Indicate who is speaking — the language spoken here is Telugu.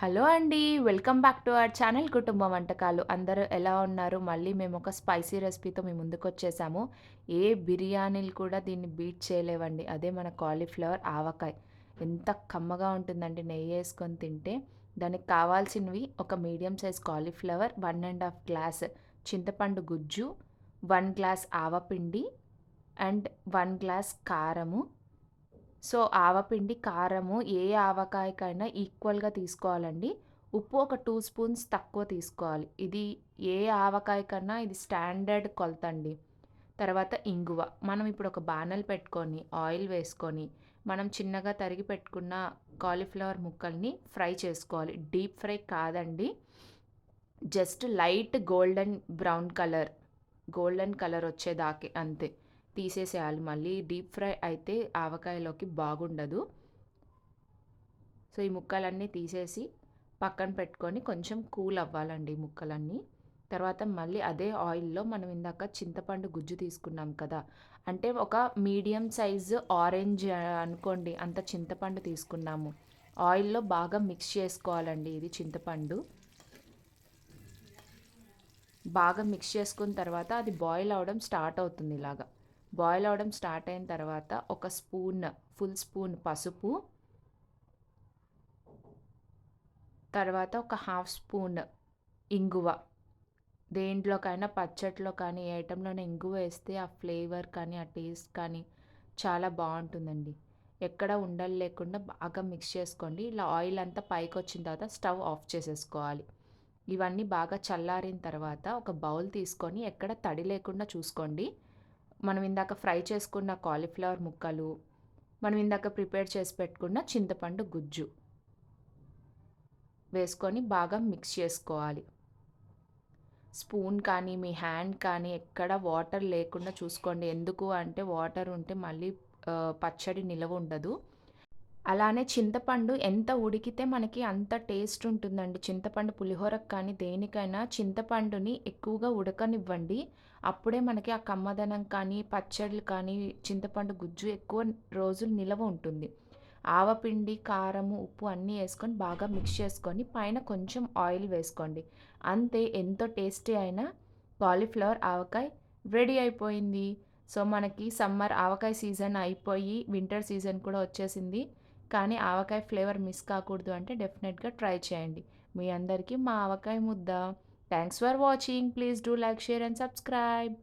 Speaker 1: హలో అండి. Welcome back to our channel కుటుంబ వంటకాలు. అందరూ ఎలా ఉన్నారు? మళ్ళీ మేము ఒక స్పైసీ రెసిపీతో మీ ముందుకొచ్చేసాము. ఏ బిర్యానీలు కూడా దీన్ని బీట్ చేయలేవండి. అదే మన కాలీఫ్లవర్ ఆవకాయ. ఎంత కమ్మగా ఉంటుందండి నెయ్యి వేసుకొని తింటే. దానికి కావాల్సినవి ఒక మీడియం సైజ్ కాలీఫ్లవర్, 1 ½ గ్లాస్ చింతపండు గుజ్జు, వన్ గ్లాస్ ఆవపిండి అండ్ వన్ గ్లాస్ కారము. సో, ఆవపిండి, కారము ఏ ఆవకాయకైనా ఈక్వల్‌గా తీసుకోవాలండి. ఉప్పు ఒక టూ స్పూన్స్ తక్కువ తీసుకోవాలి. ఇది ఏ ఆవకాయ కన్నా ఇది స్టాండర్డ్ కొలత అండి తర్వాత ఇంగువ. మనం ఇప్పుడు ఒక బానెలు పెట్టుకొని, ఆయిల్ వేసుకొని, మనం చిన్నగా తరిగి పెట్టుకున్న కాలీఫ్లవర్ ముక్కల్ని ఫ్రై చేసుకోవాలి. డీప్ ఫ్రై కాదండి. Just light golden brown colour, golden colour వచ్చేదాకే అంతే. తీసేసేయాలి మళ్ళీ డీప్ ఫ్రై అయితే ఆవకాయలోకి బాగుండదు. సో, ఈ ముక్కలన్నీ తీసేసి పక్కన పెట్టుకొని కొంచెం కూల్ అవ్వాలండి ఈ ముక్కలన్నీ. తర్వాత మళ్ళీ అదే ఆయిల్‌లో మనం ఇందాక చింతపండు గుజ్జు తీసుకున్నాం కదా! అంటే ఒక మీడియం సైజు ఆరెంజ్ అనుకోండి అంత చింతపండు తీసుకున్నాము. ఆయిల్‌లో బాగా మిక్స్ చేసుకోవాలండి ఇది చింతపండు. బాగా మిక్స్ చేసుకున్న తర్వాత అది బాయిల్ అవ్వడం స్టార్ట్ అవుతుంది ఇలాగా బాయిల్ అవడం స్టార్ట్ అయిన తర్వాత ఒక స్పూన్, ఫుల్ స్పూన్ పసుపు తర్వాత ఒక హాఫ్ స్పూన్ ఇంగువ. దేంట్లోకైనా పచ్చట్లో కానీ, ఏ ఐటెంలోనే ఇంగువ వేస్తే ఆ ఫ్లేవర్ కానీ, ఆ టేస్ట్ కానీ చాలా బాగుంటుందండి ఎక్కడ ఉండలు లేకుండా బాగా మిక్స్ చేసుకోండి. ఇలా ఆయిల్ అంతా పైకి వచ్చిన తర్వాత స్టవ్ ఆఫ్ చేసేసుకోవాలి. ఇవన్నీ బాగా చల్లారిన తర్వాత ఒక బౌల్ తీసుకొని ఎక్కడ తడి లేకుండా చూసుకోండి. మనం ఇందాక ఫ్రై చేసుకున్న కాలీఫ్లవర్ ముక్కలు, మనం ఇందాక ప్రిపేర్ చేసి పెట్టుకున్న చింతపండు గుజ్జు. వేసుకొని బాగా మిక్స్ చేసుకోవాలి. స్పూన్ కానీ, మీ హ్యాండ్ కానీ ఎక్కడ వాటర్ లేకుండా చూసుకోండి. ఎందుకు అంటే వాటర్ ఉంటే మళ్ళీ పచ్చడి నిలవ ఉండదు. అలానే చింతపండు ఎంత ఉడికితే మనకి అంత టేస్ట్ ఉంటుందండి. చింతపండు పులిహోరకు కానీ, దేనికైనా చింతపండుని ఎక్కువగా ఉడకనివ్వండి. అప్పుడే మనకి ఆ కమ్మదనం కానీ, పచ్చళ్ళు కానీ, చింతపండు గుజ్జు ఎక్కువ రోజులు నిలవ ఉంటుంది. ఆవపిండి, కారము, ఉప్పు అన్నీ వేసుకొని బాగా మిక్స్ చేసుకొని పైన కొంచెం ఆయిల్ వేసుకోండి. అంతే ఎంతో టేస్టీ అయిన కాలీఫ్లవర్ ఆవకాయ రెడీ అయిపోయింది. సో, మనకి సమ్మర్ ఆవకాయ సీజన్ అయిపోయి వింటర్ సీజన్ కూడా వచ్చేసింది. కానీ ఆవకాయ ఫ్లేవర్ మిస్ కాకూడదు అంటే డెఫినెట్‌గా ట్రై చేయండి. మీ అందరికీ మా ఆవకాయ ముద్ద. Thanks for watching. Please do like, share and subscribe.